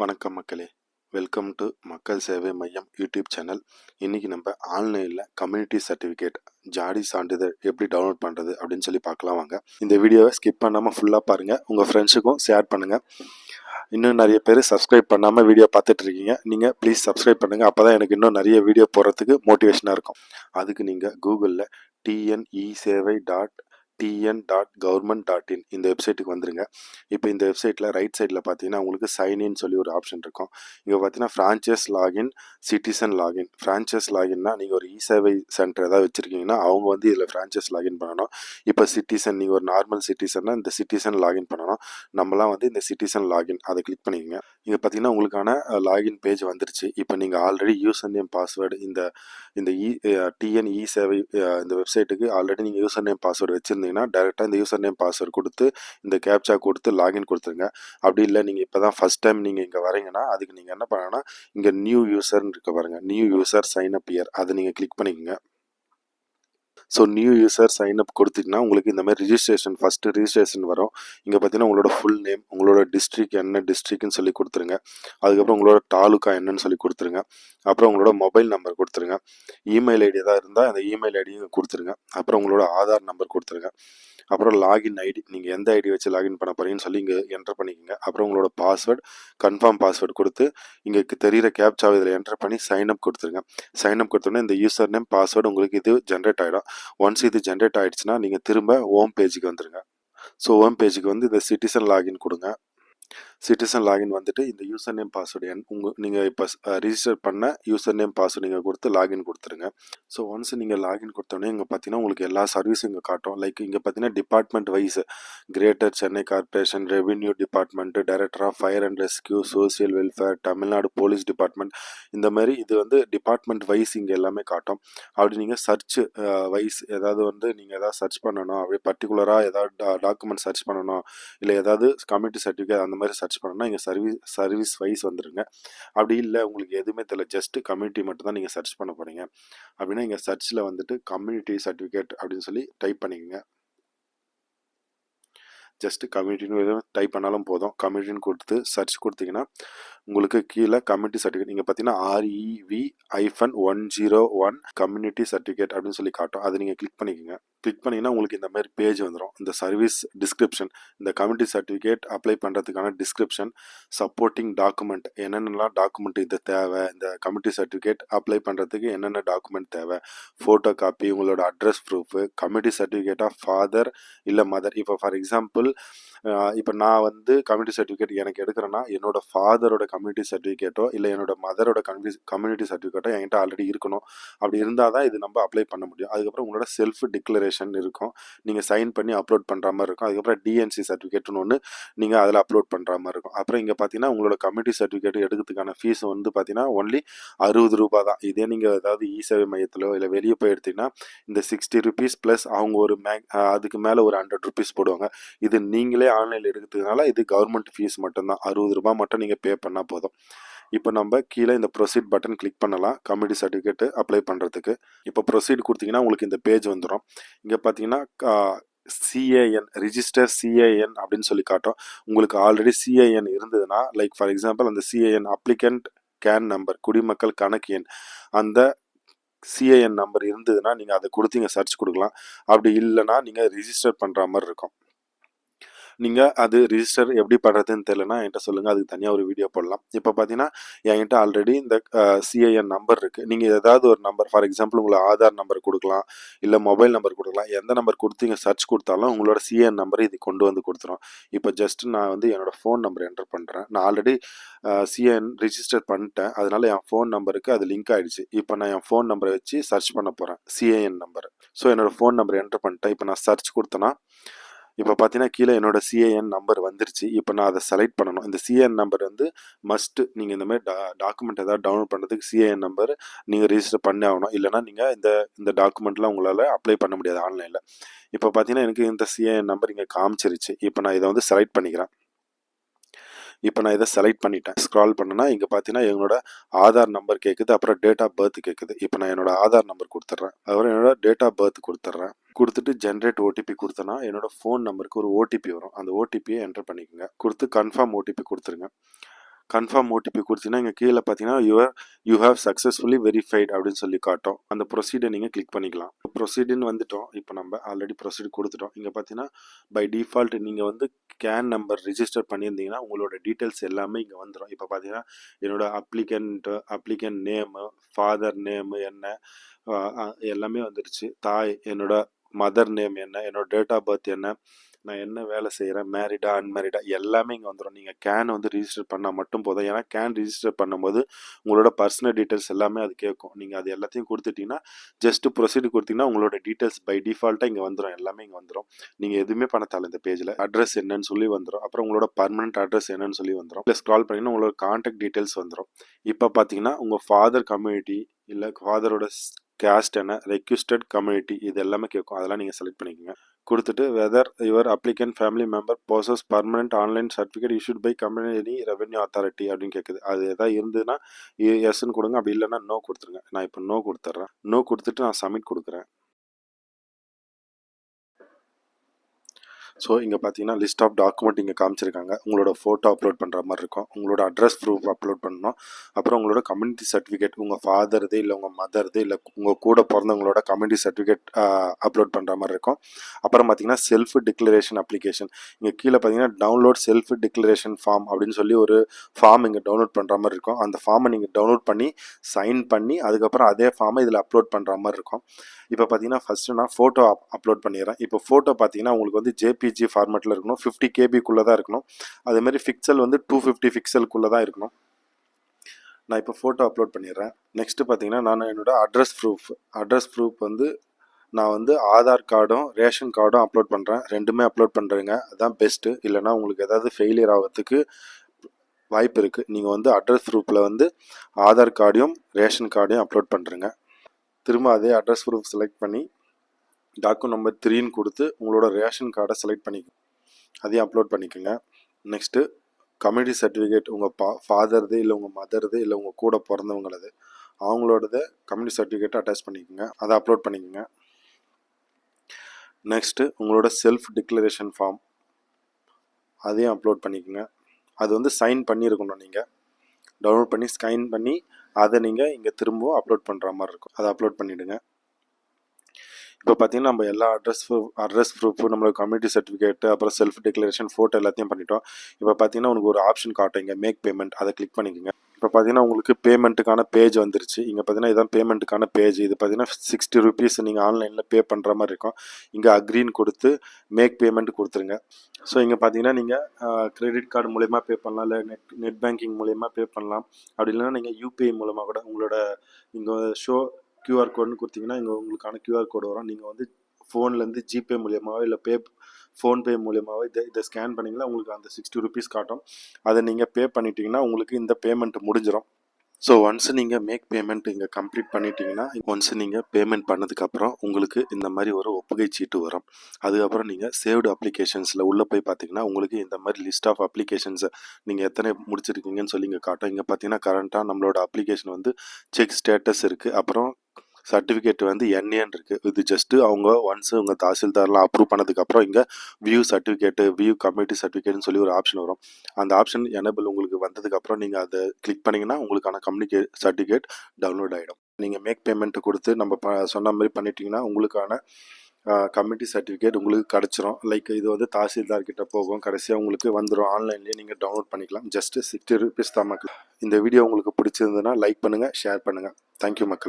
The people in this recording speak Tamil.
வணக்கம் மக்களே. வெல்கம் டு மக்கள் சேவை மையம் யூடியூப் சேனல். இன்றைக்கி நம்ம ஆன்லைனில் கம்யூனிட்டி சர்டிஃபிகேட் ஜாடி சான்றிதழ் எப்படி டவுன்லோட் பண்ணுறது அப்படின்னு சொல்லி பார்க்கலாம் வாங்க. இந்த வீடியோவை ஸ்கிப் பண்ணாமல் ஃபுல்லாக பாருங்கள் உங்கள் ஃப்ரெண்ட்ஸுக்கும் ஷேர் பண்ணுங்கள் இன்னும் நிறைய பேர் சப்ஸ்கிரைப் பண்ணாமல் வீடியோ பார்த்துட்டு இருக்கீங்க. நீங்கள் ப்ளீஸ் சப்ஸ்கிரைப் பண்ணுங்கள் அப்போ தான் எனக்கு இன்னும் நிறைய வீடியோ போடுறதுக்கு மோட்டிவேஷனாக இருக்கும். அதுக்கு நீங்கள் கூகுளில் TNE Sevai dot TN dot government dot in இந்த வெப்சைட்டுக்கு வந்துருங்க. இப்போ இந்த வெப்சைட்டில் ரைட் சைடில் பார்த்தீங்கன்னா உங்களுக்கு சைன்இன் சொல்லி ஒரு ஆப்ஷன் இருக்கும். இங்கே பார்த்தீங்கன்னா franchise login citizen login franchise லாகின்னா நீங்கள் ஒரு இ சேவை சென்டர் ஏதாவது வச்சுருக்கீங்கன்னா அவங்க வந்து இதில் ஃப்ரான்ச்சைஸ் லாகின் பண்ணணும். இப்போ சிட்டிசன் நீங்கள் ஒரு நார்மல் சிட்டிசன்னா இந்த சிட்டிசன் லாகின் பண்ணணும். நம்மலாம் வந்து இந்த சிட்டிசன் லாகின் அதை கிளிக் பண்ணிக்கோங்க. இங்கே பார்த்தீங்கன்னா உங்களுக்கான லாகின் பேஜ் வந்துருச்சு. இப்போ நீங்கள் ஆல்ரெடி யூசர் நேம் பாஸ்வேர்டு இந்த இந்த e, இ டிஎன் இ சேவை இந்த வெப்சைட்டுக்கு ஆல்ரெடி நீங்கள் யூசர் நேம் பாஸ்வேர்டு வச்சுருந்தீங்க. வச்சுருந்தீங்கன்னா டேரெக்டாக இந்த யூசர் நேம் பாஸ்வேர்டு கொடுத்து இந்த கேப்சா கொடுத்து லாகின் கொடுத்துருங்க. அப்படி இல்லை நீங்கள் இப்போ தான் ஃபஸ்ட் டைம் நீங்கள் இங்கே வரீங்கன்னா அதுக்கு நீங்கள் என்ன பண்ணணும்னா இங்கே நியூ யூசர்னு இருக்க பாருங்கள் new user sign up here அதை நீங்கள் கிளிக் பண்ணிக்கோங்க. So new user sign up கொடுத்தீங்கன்னா உங்களுக்கு இந்த மாதிரி ரிஜிஸ்ட்ரேஷன் ஃபஸ்ட்டு ரிஜிஸ்ட்ரேஷன் வரும். இங்கே பார்த்தீங்கன்னா உங்களோட ஃபுல் நேம் உங்களோட டிஸ்ட்ரிக் என்ன டிஸ்ட்ரிக்ட்னு சொல்லி கொடுத்துருங்க. அதுக்கப்புறம் உங்களோட தாலுக்கா என்னன்னு சொல்லி கொடுத்துருங்க. அப்புறம் உங்களோட மொபைல் நம்பர் கொடுத்துருங்க. இமெயில் ஐடி ஏதாவது இருந்தால் அந்த இமெயில் ஐடியும் கொடுத்துருங்க. அப்புறம் உங்களோட ஆதார் நம்பர் கொடுத்துருங்க. அப்புறம் லாகின் ஐடி நீங்கள் எந்த ஐடி வச்சு லாகின் பண்ண போகிறீங்கன்னு சொல்லி இங்கே என்டர் பண்ணிக்கோங்க. அப்புறம் உங்களோட பாஸ்வேர்டு கன்ஃபார்ம் பாஸ்வேர்டு கொடுத்து இங்கே தெரியிற கேப்சாவை இதில் என்டர் பண்ணி சைன் அப் கொடுத்துருங்க. சைன் அப் கொடுத்தோன்னே இந்த யூசர் நேம் பாஸ்வேர்டு உங்களுக்கு இது ஜென்ரேட் ஆகிடும் ஒன்ஸ் இது ஜென்ரேட் ஆகிடுச்சுன்னா நீங்கள் திரும்ப ஹோம் பேஜுக்கு வந்துடுங்க ஸோ ஹோம் பேஜுக்கு வந்து இந்த சிட்டிசன் லாகின் கொடுங்க. சிட்டிசன் லாகின் வந்துட்டு இந்த யூசர் நேம் பாஸ்வேர்டு என் உங்கள் நீங்கள் இப்போ ரிஜிஸ்டர் பண்ண யூசர் நேம் பாஸ்வேர்டு நீங்கள் கொடுத்து லாகின் கொடுத்துருங்க. ஸோ ஒன்ஸ் நீங்கள் லாகின் கொடுத்தோன்னே இங்கே பார்த்தீங்கன்னா உங்களுக்கு எல்லா சர்வீஸும் இங்கே காட்டும். லைக் இங்கே பார்த்தீங்கன்னா department wise greater Chennai corporation revenue department director of fire and rescue social welfare Tamil Nadu police department இந்த மாதிரி இது வந்து டிபார்ட்மெண்ட் வைஸ் இங்கே எல்லாமே காட்டும். அப்படி நீங்கள் சர்ச் வைஸ் ஏதாவது வந்து நீங்கள் ஏதாவது சர்ச் பண்ணணும். அப்படி பர்டிகுலராக ஏதாவது டாக்குமெண்ட் சர்ச் பண்ணணும். இல்லை ஏதாவது கம்யூனிட்டி சர்டிஃபிகேட் அந்த மாதிரி சர்ச் பண்ணணும்னா இங்கே சர்வீஸ் சர்வீஸ் வைஸ் வந்துருங்க. அப்படி இல்லை உங்களுக்கு எதுவுமே தெரியல ஜஸ்ட் கம்யூனிட்டி மட்டும் தான் நீங்கள் சர்ச் பண்ண போகிறீங்க அப்படின்னா இங்கே சர்ச்சில் வந்துட்டு கம்யூனிட்டி சர்டிஃபிகேட் அப்படின்னு சொல்லி டைப் பண்ணிக்கோங்க. ஜஸ்ட் கம்யூனிட்டின்னு எதுவும் டைப் பண்ணாலும் போதும். கம்யூனிட்டின்னு கொடுத்து சர்ச் கொடுத்தீங்கன்னா உங்களுக்கு கீழே கம்யூனிட்டி சர்டிஃபிகேட் நீங்கள் பார்த்தீங்கன்னா REV hyphen one zero one community certificate அப்படின்னு சொல்லி காட்டும். அதை நீங்கள் கிளிக் பண்ணிக்கோங்க. கிளிக் பண்ணிங்கன்னா உங்களுக்கு இந்த மாதிரி பேஜ் வந்துடும் இந்த சர்வீஸ் டிஸ்கிரிப்ஷன் இந்த கம்யூனிட்டி சர்டிஃபிகேட் அப்ளை பண்ணுறதுக்கான டிஸ்கிரிப்ஷன் சப்போர்ட்டிங் டாக்குமெண்ட் என்னென்னலாம் டாக்குமெண்ட் இது தேவை? இந்த கம்யூனிட்டி சர்டிஃபிகேட் அப்ளை பண்ணுறதுக்கு என்னென்ன டாக்குமெண்ட் தேவை? ஃபோட்டோ காப்பி உங்களோட address proof community certificate of father இல்லை மதர் இப்போ ஃபார் எக்ஸாம்பிள் இப்போ நான் வந்து கம்யூனிட்டி சர்டிஃபிகேட் எனக்கு எடுக்கிறேன்னா என்னோட ஃபாதரோட கம்யூனிட்டி சர்டிஃபிகேட்டோ இல்லை என்னோட மதரோட கம்யூனி கம்யூனிட்டி சர்டிஃபிகேட்டோ என்கிட்ட ஆல்ரெடி இருக்கணும். அப்படி இருந்தால் தான் இது நம்ம அப்ளை பண்ண முடியும். அதுக்கப்புறம் உங்களோட செல்ஃப் டிக்ளரேஷன் இருக்கும். நீங்கள் சைன் பண்ணி அப்லோட் பண்ணுற மாதிரி இருக்கும். அதுக்கப்புறம் டிஎன்சி சர்டிஃபிகேட்னு ஒன்று நீங்கள் அதில் அப்லோட் பண்ணுற மாதிரி இருக்கும். அப்புறம் இங்கே பார்த்தீங்கன்னா உங்களோட கம்யூனிட்டி சர்டிஃபிகேட் எடுக்கிறதுக்கான ஃபீஸ் வந்து பார்த்தீங்கன்னா ஒன்லி அறுபது ரூபா தான். இதே நீங்கள் ஏதாவது இ சேவை மையத்திலோ இல்லை வெளியே போய் எடுத்தீங்கன்னா இந்த சிக்ஸ்டி ருபீஸ் ப்ளஸ் அவங்க ஒரு மே அதுக்கு மேலே ஒரு ஹண்ட்ரட் ருபீஸ் போடுவாங்க. இது நீங்களே ஆன்லைனில் எடுக்கிறதுனால இது கவர்மெண்ட் ஃபீஸ் மட்டும்தான். அறுபது ரூபாய் மட்டும் நீங்கள் பே பண்ணால் போதும். இப்போ நம்ம கீழே இந்த ப்ரொசீட் பட்டன் கிளிக் பண்ணலாம். கம்யூனிட்டி சர்டிஃபிகேட் அப்ளை பண்ணுறதுக்கு இப்போ ப்ரொசீட் கொடுத்தீங்கன்னா உங்களுக்கு இந்த பேஜ் வந்துடும் இங்கே பார்த்தீங்கன்னா சிஏஎன் ரிஜிஸ்டர் சிஏஎன் அப்படின்னு சொல்லி காட்டும். உங்களுக்கு ஆல்ரெடி சிஏஎன் இருந்ததுன்னா லைக் ஃபார் எக்ஸாம்பிள் அந்த சிஏஎன் அப்ளிகண்ட் கேன் நம்பர் குடிமக்கள் கணக்கு எண் அந்த சிஏஎன் நம்பர் இருந்ததுன்னா நீங்கள் அதை கொடுத்தீங்க சர்ச் கொடுக்கலாம். அப்படி இல்லைன்னா நீங்கள் ரிஜிஸ்டர் பண்ணுற மாதிரி இருக்கும். நீங்கள் அது ரிஜிஸ்டர் எப்படி பண்ணுறதுன்னு தெரியலனா என்கிட்ட சொல்லுங்கள் அதுக்கு தனியாக ஒரு வீடியோ போடலாம். இப்போ பார்த்தீங்கன்னா என்கிட்ட ஆல்ரெடி இந்த சிஐஎன் நம்பர் இருக்குது நீங்கள் ஏதாவது ஒரு நம்பர் ஃபார் எக்ஸாம்பிள் உங்களை ஆதார் நம்பர் கொடுக்கலாம் இல்லை மொபைல் நம்பர் கொடுக்கலாம். எந்த நம்பர் கொடுத்து சர்ச் கொடுத்தாலும் உங்களோட சிஐஎன் நம்பர் இது கொண்டு வந்து கொடுத்துரும். இப்போ ஜஸ்ட் நான் வந்து என்னோடய ஃபோன் நம்பர் என்டர் பண்ணுறேன் நான் ஆல்ரெடி சிஐஎன் ரிஜிஸ்டர் பண்ணிட்டேன். அதனால் என் ஃபோன் நம்பருக்கு அது லிங்க் ஆகிடுச்சு இப்போ நான் என் ஃபோன் நம்பரை வச்சு சர்ச் பண்ண போகிறேன் சிஏஎன் நம்பர் ஸோ என்னோட ஃபோன் நம்பர் என்டர் பண்ணிட்டேன். இப்போ நான் சர்ச் கொடுத்தேன்னா இப்போ பார்த்தீங்கன்னா கீழே என்னோட சிஏஎன் நம்பர் வந்துருச்சு. இப்போ நான் அதை செலக்ட் பண்ணணும். இந்த சிஏஎன் நம்பர் வந்து மஸ்ட்டு நீங்கள் இந்த மாதிரி டா டாக்குமெண்ட் ஏதாவது டவுன்லோட் பண்ணுறதுக்கு சிஏஎன் நம்பர் நீங்கள் ரிஜிஸ்டர் பண்ணி ஆகணும். இல்லைனா நீங்கள் இந்த இந்த டாக்குமெண்ட்லாம் உங்களால் அப்ளை பண்ண முடியாது ஆன்லைனில் இப்போ பார்த்தீங்கன்னா எனக்கு இந்த சிஏஎன் நம்பர் இங்கே காமிச்சிருச்சு. இப்போ நான் இதை வந்து செலக்ட் பண்ணிக்கிறேன். இப்போ நான் இதை செலக்ட் பண்ணிட்டேன். ஸ்க்ரால் பண்ணனா இங்கே பார்த்தீங்கன்னா என்னோட ஆதார் நம்பர் கேட்குது அப்புறம் டேட் ஆஃப் பர்த் கேட்குது இப்போ நான் என்னோட ஆதார் நம்பர் கொடுத்துட்றேன். அப்புறம் என்னோட டேட் ஆஃப் பர்த் கொடுத்துட்றேன். கொடுத்துட்டு ஜென்ரேட் ஓடிபி கொடுத்தனா என்னோட ஃபோன் நம்பருக்கு ஒரு ஓடிபி வரும். அந்த ஓடிபியை என்டர் பண்ணிக்கோங்க. கொடுத்து கன்ஃபார்ம் ஓடிபி கொடுத்துருங்க. கன்ஃபார்ம் ஓடிபி கொடுத்தீங்கன்னா இங்கே கீழே பார்த்தீங்கன்னா your you have successfully verified அப்படின்னு சொல்லி காட்டும். அந்த ப்ரொசீடர் நீங்கள் கிளிக் பண்ணிக்கலாம். ப்ரொசீடுன்னு வந்துட்டோம். இப்போ நம்ம ஆல்ரெடி ப்ரொசீட் கொடுத்துட்டோம். இங்கே பார்த்தீங்கன்னா பை டிஃபால்ட் நீங்கள் வந்து கேன் நம்பர் ரிஜிஸ்டர் பண்ணியிருந்தீங்கன்னா உங்களோட டீட்டெயில்ஸ் எல்லாமே இங்கே வந்துடும் இப்போ பார்த்தீங்கன்னா என்னோட applicant applicant name father name என்ன எல்லாமே வந்துடுச்சு தாய் என்னோட மதர் நேம் என்ன என்னோட டேட் ஆஃப் பர்த் என்ன நான் என்ன வேலை செய்கிறேன் மேரிடா அன்மேரிடா எல்லாமே இங்கே வந்துடும் நீங்கள் கேன் வந்து ரிஜிஸ்டர் பண்ணால் மட்டும் போதும். ஏன்னா கேன் ரிஜிஸ்டர் பண்ணும்போது உங்களோட பர்சனல் டீட்டெயில்ஸ் எல்லாமே அது கேட்கும் நீங்கள் அது எல்லாத்தையும் கொடுத்துட்டீங்கன்னா ஜஸ்ட் ப்ரொசீடு கொடுத்தீங்கன்னா உங்களோட டீட்டெயில்ஸ் பை டிஃபால்ட்டாக இங்கே வந்துடும் எல்லாமே இங்கே வந்துடும் நீங்கள் எதுவுமே பண்ண தேவை இந்த பேஜில் அட்ரஸ் என்னன்னு சொல்லி வந்துடும் அப்புறம் உங்களோட பர்மனெண்ட் அட்ரஸ் என்னன்னு சொல்லி வந்துடும் இல்லை ஸ்க்ரால் பண்ணிங்கன்னா உங்களோட கான்டாக்ட் டீட்டெயில்ஸ் வந்துடும் இப்போ பார்த்தீங்கன்னா உங்கள் ஃபாதர் கம்யூனிட்டி இல்லை ஃபாதரோட கேஸ்ட் என்ன? ரெக்யூஸ்டட் கம்யூனிட்டி இது எல்லாமே கேட்கும் அதெல்லாம் நீங்கள் செலக்ட் பண்ணிக்கோங்க. கொடுத்துட்டு whether your applicant family member possess permanent online certificate issued by company revenue authority அப்படின்னு கேட்குது அது எதாவது இருந்ததுன்னா எஸ்ன்னு கொடுங்க. அப்படி இல்லைன்னா நோ கொடுத்துருங்க. நான் இப்போ நோ கொடுத்துட்றேன் நோ கொடுத்துட்டு நான் சப்மிட் கொடுக்குறேன். ஸோ இங்கே பார்த்தீங்கன்னா லிஸ்ட் ஆஃப் டாக்குமெண்ட் இங்கே காமிச்சிருக்காங்க. உங்களோட ஃபோட்டோ அப்லோட் பண்ணுற மாதிரி இருக்கும். உங்களோட அட்ரஸ் ப்ரூஃப் அப்லோட் பண்ணணும். அப்புறம் உங்களோட கம்யூனிட்டி சர்டிஃபிகேட் உங்கள் ஃபாதர்து இல்லை உங்கள் மதர்து இல்லை உங்கள் கூட பிறந்தவங்களோட கம்யூனிட்டி சர்டிஃபிகேட் அப்லோட் பண்ணுற மாதிரி இருக்கும். அப்புறம் பார்த்தீங்கன்னா செல்ஃப் டிக்ளரேஷன் அப்ளிகேஷன் இங்கே கீழே பார்த்தீங்கன்னா டவுன்லோட் செல்ஃப் டிக்ளரேஷன் ஃபார்ம் அப்படின்னு சொல்லி ஒரு ஃபார்ம் இங்கே டவுன்லோட் பண்ணுற மாதிரி இருக்கும். அந்த ஃபார்மை நீங்கள் டவுன்லோட் பண்ணி சைன் பண்ணி அதுக்கப்புறம் அதே ஃபார்மை இதில் அப்லோட் பண்ணுற மாதிரி இருக்கும். இப்போ பார்த்தீங்கன்னா ஃபஸ்ட்டு நான் ஃபோட்டோ அப்லோட் பண்ணிடுறேன். இப்போ ஃபோட்டோ பார்த்தீங்கன்னா உங்களுக்கு வந்து ஜேபி ஜேபிஜி ஃபார்மேட்டில் இருக்கணும். ஃபிஃப்டி கேபிக்குள்ளே தான் இருக்கணும். அதேமாதிரி ஃபிக்சல் வந்து டூ ஃபிஃப்டி ஃபிக்சலுக்குள்ளே தான் இருக்கணும். நான் இப்போ ஃபோட்டோ அப்லோட் பண்ணிடுறேன். நெக்ஸ்ட்டு பார்த்தீங்கன்னா நான் என்னோடய அட்ரஸ் ப்ரூஃப் அட்ரஸ் ப்ரூஃப் வந்து நான் வந்து ஆதார் கார்டும் ரேஷன் கார்டும் அப்லோட் பண்ணுறேன் ரெண்டுமே அப்லோட் பண்ணுறேங்க அதுதான் பெஸ்ட்டு இல்லைனா உங்களுக்கு ஏதாவது ஃபெயிலியர் ஆகிறதுக்கு வாய்ப்பு இருக்குது நீங்கள் வந்து அட்ரஸ் ப்ரூஃபில் வந்து ஆதார் கார்டையும் ரேஷன் கார்டையும் அப்லோட் பண்ணுறேங்க திரும்ப அதே அட்ரஸ் ப்ரூஃப் செலக்ட் பண்ணி டாக்குமெண்ட் நம்பர் த்ரீன்னு கொடுத்து உங்களோட ரேஷன் கார்டை செலக்ட் பண்ணிக்கோங்க அதையும் அப்லோட் பண்ணிக்கோங்க. நெக்ஸ்ட்டு கம்யூனிட்டி சர்டிஃபிகேட் உங்கள் பா ஃபாதர்து இல்லை உங்கள் மதர்து இல்லை உங்கள் கூட பிறந்தவங்களது அவங்களோடத கம்யூனிட்டி சர்டிஃபிகேட்டை அட்டாச் பண்ணிக்கோங்க. அதை அப்லோட் பண்ணிக்கோங்க. நெக்ஸ்ட்டு உங்களோட செல்ஃப் டிக்ளரேஷன் ஃபார்ம் அதையும் அப்லோட் பண்ணிக்கோங்க. அது வந்து சைன் பண்ணியிருக்கணும் நீங்கள் டவுன்லோட் பண்ணி ஸ்கைன் பண்ணி அதை நீங்கள் இங்கே திரும்பவும் அப்லோட் பண்ணுற மாதிரி இருக்கும். அதை அப்லோட் பண்ணிவிடுங்க இப்போ பார்த்தீங்கன்னா நம்ம எல்லா அட்ரஸ் ப்ரூஃப் அட்ரஸ் ப்ரூஃப் நம்மளோட கம்யூனிட்டி சர்டிஃபிகேட் அப்புறம் செல்ஃப் டிக்ளரேஷன் ஃபோட்டோ எல்லாத்தையும் பண்ணிட்டோம். இப்போ பார்த்தீங்கன்னா உங்களுக்கு ஒரு ஆப்ஷன் காட்டும். இங்கே மேக் பேமெண்ட் அதை கிளிக் பண்ணிக்கோங்க. இப்போ பார்த்தீங்கன்னா உங்களுக்கு பேமெண்ட்டுக்கான பேஜ் வந்துருச்சு. இங்கே பார்த்தீங்கன்னா இதான் பேமெண்ட்டுக்கான பேஜ் இது பார்த்தீங்கன்னா சிக்ஸ்டி ருபீஸ் நீங்கள் ஆன்லைனில் பே பண்ணுற மாதிரி இருக்கும். இங்கே அக்ரீன் கொடுத்து மேக் பேமெண்ட் கொடுத்துருங்க. ஸோ இங்கே பார்த்தீங்கன்னா நீங்கள் கிரெடிட் கார்டு மூலயமா பே பண்ணலாம். இல்லை நெட் நெட் பேங்கிங் மூலயமா பே பண்ணலாம். அப்படி இல்லைன்னா நீங்கள் யூபிஐ மூலமாக கூட உங்களோட இங்கே ஷோ கியூஆர் கோடுன்னு கொடுத்தீங்கன்னா இங்கே உங்களுக்கான கியூஆர் கோடு வரும். நீங்கள் வந்து ஃபோன்லேருந்து ஜிபே மூலியமாகவோ இல்லை பே ஃபோன்பே மூலியமாகவோ இதை இதை ஸ்கேன் பண்ணிங்கன்னா உங்களுக்கு அந்த சிக்ஸ்டி ருபீஸ் காட்டும். அதை நீங்கள் பே பண்ணிட்டீங்கன்னா உங்களுக்கு இந்த பேமெண்ட் முடிஞ்சிடும் ஸோ ஒன்ஸ் நீங்கள் மேக் பேமெண்ட் இங்கே கம்ப்ளீட் பண்ணிட்டீங்கன்னா ஒன்ஸ் நீங்கள் பேமெண்ட் பண்ணதுக்கப்புறம் உங்களுக்கு இந்த மாதிரி ஒரு ஒப்புகை சீட்டு வரும். அதுக்கப்புறம் நீங்கள் சேவ்டு அப்ளிகேஷன்ஸில் உள்ளே போய் பார்த்தீங்கன்னா உங்களுக்கு இந்த மாதிரி லிஸ்ட் ஆஃப் அப்ளிகேஷன்ஸை நீங்கள் எத்தனை முடிச்சிருக்கீங்கன்னு சொல்லி இங்கே காட்டும். இங்கே பார்த்தீங்கன்னா கரண்ட்டாக நம்மளோட அப்ளிகேஷன் வந்து செக் ஸ்டேட்டஸ் இருக்குது அப்புறம் சர்டிஃபிகேட் வந்து என்ஏன்னு இருக்குது இது ஜஸ்ட்டு அவங்க ஒன்ஸ் உங்கள் தாசில்தார்லாம் அப்ரூவ் பண்ணதுக்கப்புறம் இங்கே வியூ சர்டிஃபிகேட்டு வியூ கம்யூனிட்டி சர்டிஃபிகேட்னு சொல்லி ஒரு ஆப்ஷன் வரும். அந்த ஆப்ஷன் எனபிள் உங்களுக்கு வந்ததுக்கப்புறம் நீங்கள் அதை கிளிக் பண்ணிங்கன்னா உங்களுக்கான கம்யூனிகே சர்டிஃபிகேட் டவுன்லோட் ஆகிடும் நீங்கள் மேக் பேமெண்ட்டு கொடுத்து நம்ம ப சொன்ன மாதிரி பண்ணிட்டீங்கன்னா உங்களுக்கான கம்யூனிட்டி சர்டிஃபிகேட் உங்களுக்கு கிடச்சிரும். லைக் இது வந்து தாசில்தார் கிட்ட போகும். கடைசியாக உங்களுக்கு வந்துடும் ஆன்லைன்லேயே நீங்கள் டவுன்லோட் பண்ணிக்கலாம். ஜஸ்ட்டு சிக்ஸ்டி ருபீஸ் தான் மக்கள். இந்த வீடியோ உங்களுக்கு பிடிச்சிருந்ததுன்னா லைக் பண்ணுங்கள் ஷேர் பண்ணுங்கள் தேங்க்யூ மக்கள்.